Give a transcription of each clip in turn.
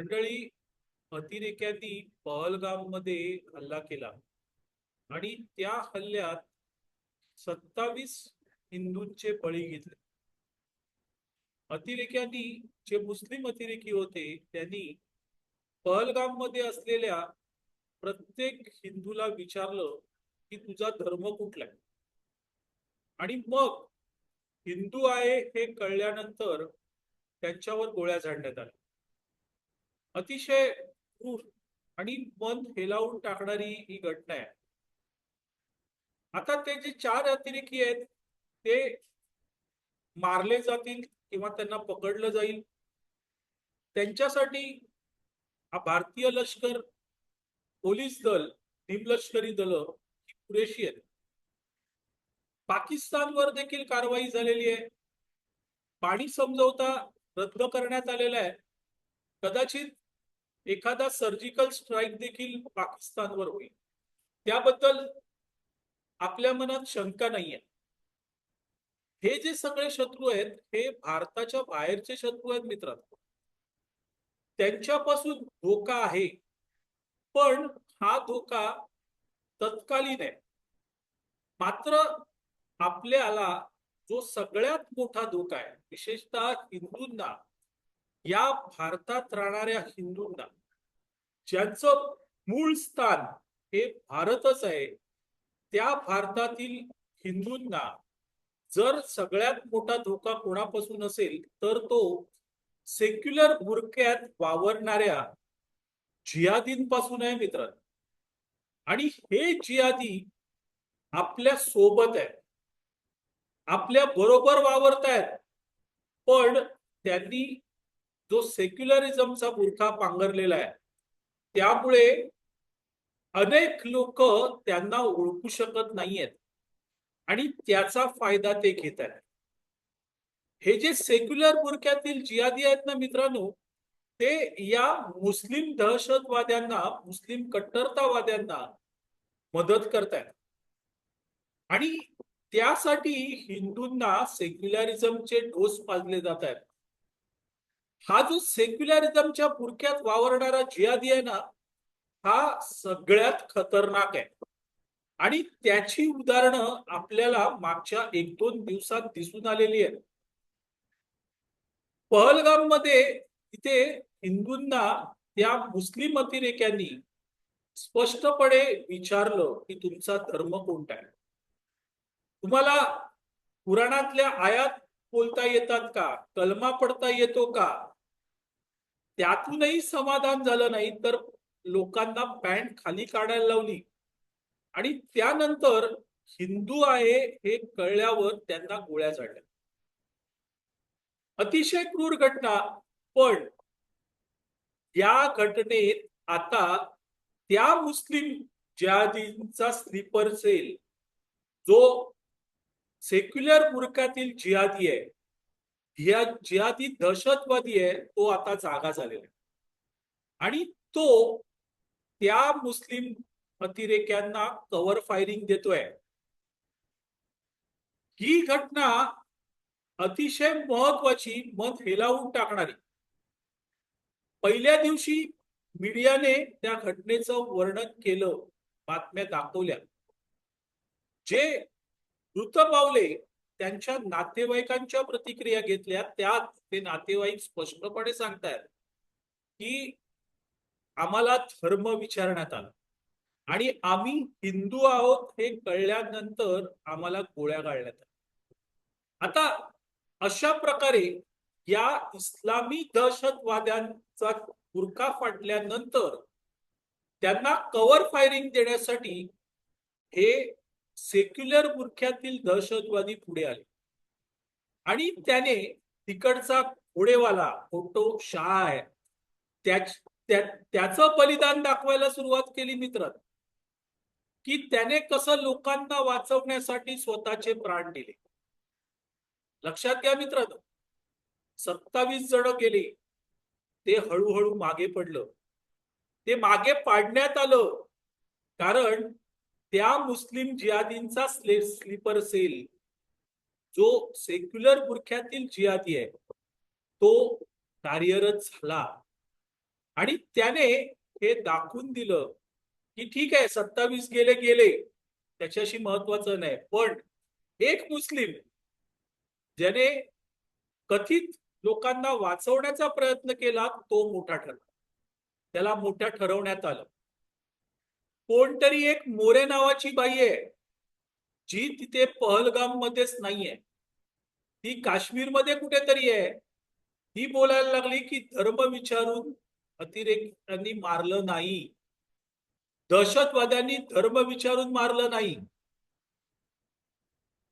मंडळी अतिरेक्यांनी पहलगाममध्ये हल्ला केला. आणि त्या हल्ल्यात सत्तावीस हिंदूंचे बळी घेतले. अतिरेक्यांनी जे मुस्लिम अतिरेकी होते त्यांनी पहलगाममध्ये असलेल्या प्रत्येक हिंदूला विचारलं की तुझा धर्म कुठला आहे? आणि मग हिंदू आहे हे कळल्यानंतर त्यांच्यावर गोळ्या झाडण्यात आल्या. अतिशय क्रूर आणि मन हेलावून टाकणारी ही घटना आहे. आता ते जे चार अतिरेकी आहेत ते मारले जातील किंवा त्यांना पकडलं जाईल. त्यांच्यासाठी हा भारतीय लष्कर पोलीस दल निमलष्करी दल ही पुरेशी आहेत. पाकिस्तानवर देखील कारवाई झालेली आहे. पाणी समजवता रद्द करण्यात आलेला आहे. कदाचित एखादा सर्जिकल स्ट्राईक देखील पाकिस्तानवर होईल. त्याबद्दल आपल्या मनात शंका नाहीये. हे जे सगळे शत्रू आहेत हे भारताच्या बाहेरचे शत्रू आहेत मित्रांनो. त्यांच्यापासून धोका आहे. पण हा धोका तत्कालीन आहे. मात्र आपल्याला जो सगळ्यात मोठा धोका आहे विशेषतः हिंदूंना या भारतात राहणाऱ्या हिंदूंना ज्यांचं मूळ स्थान हे भारतच आहे त्या भारतातील हिंदूंना जर सगळ्यात मोठा धोका कोणापासून असेल तर तो सेक्युलर बुरक्यात वावरणाऱ्या जिहादींपासून आहे मित्र. आणि हे जिहादी आपल्यासोबत आहे आपल्या बरोबर वावरत आहेत पण त्यांनी जो सेक्युलरिझमचा बुरखा पांघरलेला आहे त्यामुळे अनेक लोक त्यांना ओळखू शकत नाहीयेत आणि त्याचा फायदा ते घेत आहेत. हे जे सेक्युलर बुरख्यातील जियादी आहेत ना मित्रांनो ते या मुस्लिम दहशतवाद्यांना मुस्लिम कट्टरतावाद्यांना मदत करतायत. आणि त्यासाठी हिंदूंना सेक्युलरिझमचे डोस पाजले जात आहेत हा जो सेक्युलरिझमच्या बुरख्यात वावरणारा जिहादी आहे ना हा सगळ्यात खतरनाक आहे. आणि त्याची उदाहरणं आपल्याला मागच्या एक दोन दिवसात दिसून आलेली आहेत. पहलगाममध्ये तिथे हिंदूंना त्या मुस्लिम अतिरेक्यांनी स्पष्टपणे विचारलं की तुमचा धर्म कोणता आहे? तुम्हाला पुराणातल्या आयात बोलता येतात का? कलमा पडता येतो का? त्यातूनही समाधान झालं नाही तर लोकांना पॅन्ट खाली काढायला लावली. आणि त्यानंतर हिंदू आहे हे कळल्यावर त्यांना गोळ्या झाडल्या अतिशय क्रूर घटना पण या घटनेत आता त्या मुस्लिम जिहादींचा स्लीपर सेल जो सेक्युलर मुर्खातील जिहादी आहे या जिहादी दहशतवादी आहे तो आता जागा झालेला आहे. आणि तो त्या मुस्लिम अतिरेक्यांना कव्हर फायरिंग देतोय. ही घटना अतिशय महत्वाची मत हेलावून टाकणारी. पहिल्या दिवशी मीडियाने त्या घटनेचं वर्णन केलं बातम्या दाखवल्या. जे मृत पावले त्यांच्या नातेवाईकांच्या प्रतिक्रिया घेतल्या त्यात ते नातेवाईक स्पष्टपणे सांगतायत की आम्हाला धर्म विचारण्यात आला. आणि आम्ही हिंदू आहोत हे कळल्यानंतर आम्हाला गोळ्या गाळण्यात आल्या. आता अशा प्रकारे या इस्लामी दहशतवाद्यांचा बुरका फाटल्यानंतर त्यांना कव्हर फायरिंग देण्यासाठी हे सेक्युलर बुरख्यातील दहशतवादी पुढे आले. आणि त्याने तिकडचा घोडेवाला फोटो शाह आहे त्याचं बलिदान दाखवायला सुरुवात केली मित्र की त्याने कसं लोकांना वाचवण्यासाठी स्वतःचे प्राण दिले. लक्षात घ्या मित्र सत्तावीस जण गेले. ते हळूहळू मागे पडलं. ते मागे पाडण्यात आलं. कारण त्या मुस्लिम जिहादींचा स्लीपर सेल जो सेक्युलर बुरख्यातील जिहादी आहे तो कार्यरत झाला. आणि त्याने हे दाखवून दिलं की ठीक आहे सत्तावीस गेले गेले. त्याच्याशी महत्वाचं नाही. पण एक मुस्लिम ज्याने कथित लोकांना वाचवण्याचा प्रयत्न केला तो मोठा ठरला. त्याला मोठ्या ठरवण्यात आलं. कोणतरी एक मोरे नावाची बाई आहे जी तिथे पहलगाम मध्येच नाहीये. ती काश्मीरमध्ये कुठेतरी आहे. ती बोलायला लागली की धर्म विचारून अतिरेक्यांनी मारलं नाही. दहशतवाद्यांनी धर्म विचारून मारलं नाही.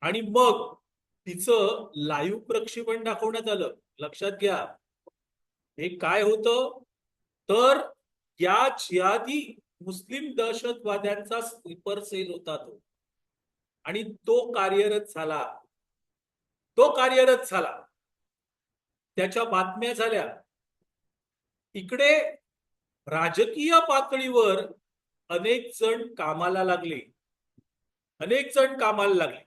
आणि मग तिचं लाईव्ह प्रक्षेपण दाखवण्यात आलं. लक्षात घ्या. हे काय होतं? तर या जिहादी मुस्लिम दहशतवाद्यांचा स्लीपर सेल होता तो. आणि तो कार्यरत झाला. तो कार्यरत झाला. त्याच्या बातम्या झाल्या. इकडे राजकीय पातळीवर अनेक जण कामाला लागले. अनेक जण कामाला लागले.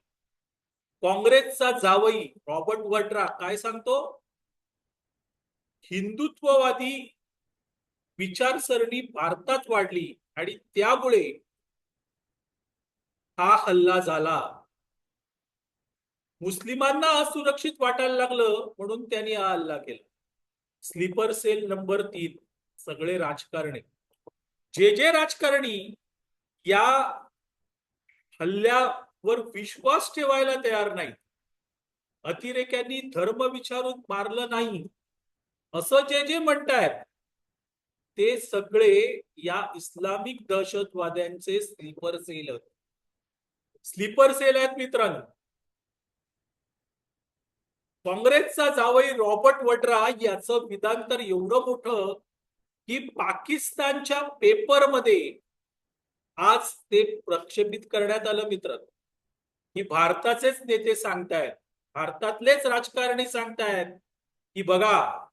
काँग्रेसचा जावई रॉबर्ट वड्रा काय सांगतो? हिंदुत्ववादी विचारसरणी भारतात वाढली. आणि त्यामुळे हा हल्ला झाला. मुस्लिमांना असुरक्षित वाटायला लागलं म्हणून त्यांनी हा हल्ला केला. स्लीपर सेल नंबर तीन सगळे राजकारणी. जे जे राजकारणी या हल्ल्यावर विश्वास ठेवायला तयार नाही अतिरेक्यांनी धर्म विचारून मारलं नाही असं जे जे म्हणतायत ते सगळे या इस्लामिक दहशतवाद्यांचे स्लीपर सेल आहेत. स्लीपर सेल आहेत मित्रांनो. काँग्रेसचा जावई रॉबर्ट वड्रा याचं विधान तर एवढं मोठं की पाकिस्तानच्या पेपरमध्ये आज ते प्रक्षेपित करण्यात आलं मित्र की भारताचेच नेते सांगतायत. भारतातलेच राजकारणी सांगतायत की बघा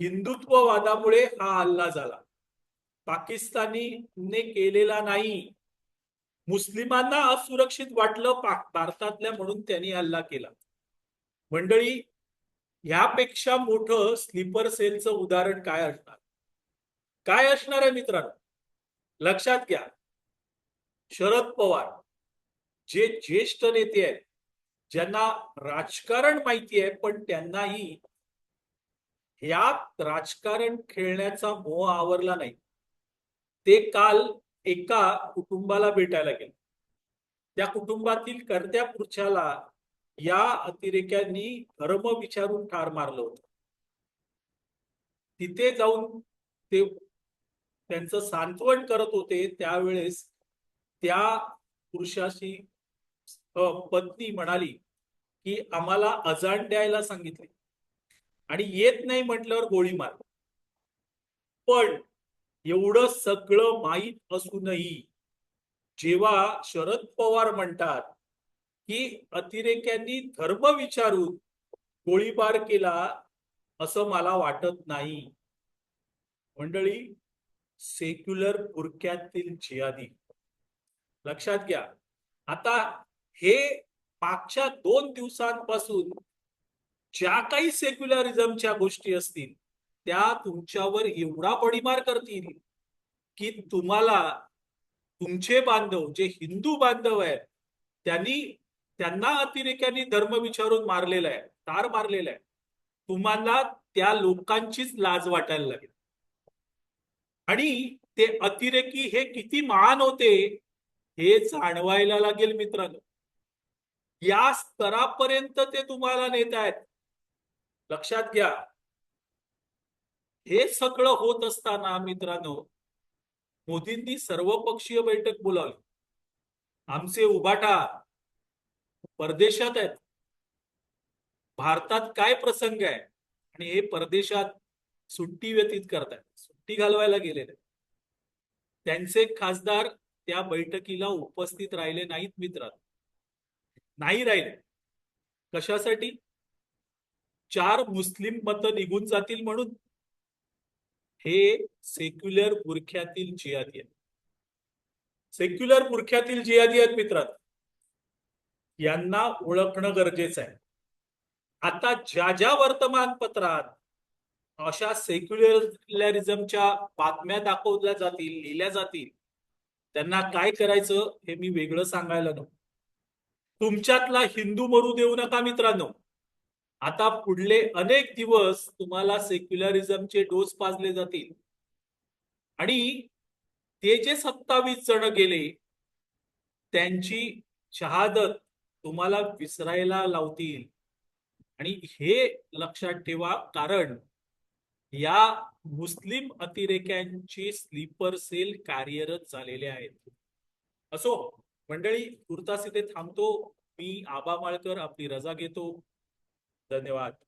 हिंदुत्ववादामुळे हा हल्ला झाला. पाकिस्तानीने केलेला नाही. मुस्लिमांना असुरक्षित वाटलं भारतातल्या म्हणून त्यांनी हल्ला केला. मंडळी ह्यापेक्षा मोठं स्लीपर सेलचं उदाहरण काय असणार? काय असणार आहे मित्रांनो? लक्षात घ्या. शरद पवार जे ज्येष्ठ नेते आहेत ज्यांना राजकारण माहिती आहे पण त्यांनाही ह्यात राजकारण खेळण्याचा मोह आवरला नाही. ते काल एका कुटुंबाला भेटायला गेले. त्या कुटुंबातील कर्त्या पुरुषाला या अतिरेक्यांनी धर्म विचारून ठार मारलं होत. तिथे जाऊन ते त्यांचं सांत्वन करत होते. त्यावेळेस त्या पुरुषाशी पत्नी म्हणाली की आम्हाला अजाण द्यायला सांगितले. आणि येत नाही म्हटल्यावर गोळी मार. पण एवढं सगळं माहीत असूनही जेव्हा शरद पवार म्हणतात की अतिरेक्यांनी धर्म विचारून गोळीबार केला असं मला वाटत नाही. मंडळी सेक्युलर पुरक्यातील जियादी लक्षात घ्या. आता हे मागच्या दोन दिवसांपासून ज्या काही सेक्युलरिझमच्या गोष्टी असतील त्या तुमच्यावर एवढा बडीमार करतील की तुम्हाला तुमचे बांधव जे हिंदू बांधव आहेत त्यांनी त्यांना अतिरेक्यांनी धर्म विचारून मारलेला आहे तार मारलेला आहे. तुम्हाला त्या लोकांचीच लाज वाटायला लागेल. आणि ते अतिरेकी हे किती महान होते हे जाणवायला लागेल मित्रांनो. या स्तरापर्यंत ते तुम्हाला नेत आहेत. लक्षात घ्या. हे सगळं होत असताना मित्रांनो मोदींनी सर्वपक्षीय बैठक बोलावली आमचे उभाटा परदेशात आहेत. भारतात काय प्रसंग आहे? आणि हे परदेशात सुट्टी व्यतीत करतायत. सुट्टी घालवायला गेलेले. त्यांचे खासदार त्या बैठकीला उपस्थित राहिले नाहीत मित्रांनो. नाही राहिले. कशासाठी? चार मुस्लिम मत निघून जातील म्हणून. हे सेक्युलर बुरख्यातील जिहादी आहेत. सेक्युलर बुरख्यातील जिहादी आहेत मित्रात यांना ओळखणं गरजेचं आहे. आता ज्या ज्या वर्तमानपत्रात अशा सेक्युलरिझमच्या बातम्या दाखवल्या जातील लिहिल्या जातील त्यांना काय करायचं हे मी वेगळं सांगायला नको. तुमच्यातला हिंदू मरू देऊ नका मित्रांनो. आता पुढले अनेक दिवस तुम्हाला सेक्युलरिझमचे डोस पाजले जातील. आणि ते जे सत्तावीस जण गेले त्यांची शहादत तुम्हाला विसरायला लावतील. आणि हे लक्षात ठेवा कारण या मुस्लिम अतिरेक्यांची स्लीपर सेल कार्यरत झालेले आहेत. असो मंडळी तुर्तास इथे थांबतो. मी आबा माळकर आपली रजा घेतो. धन्यवाद.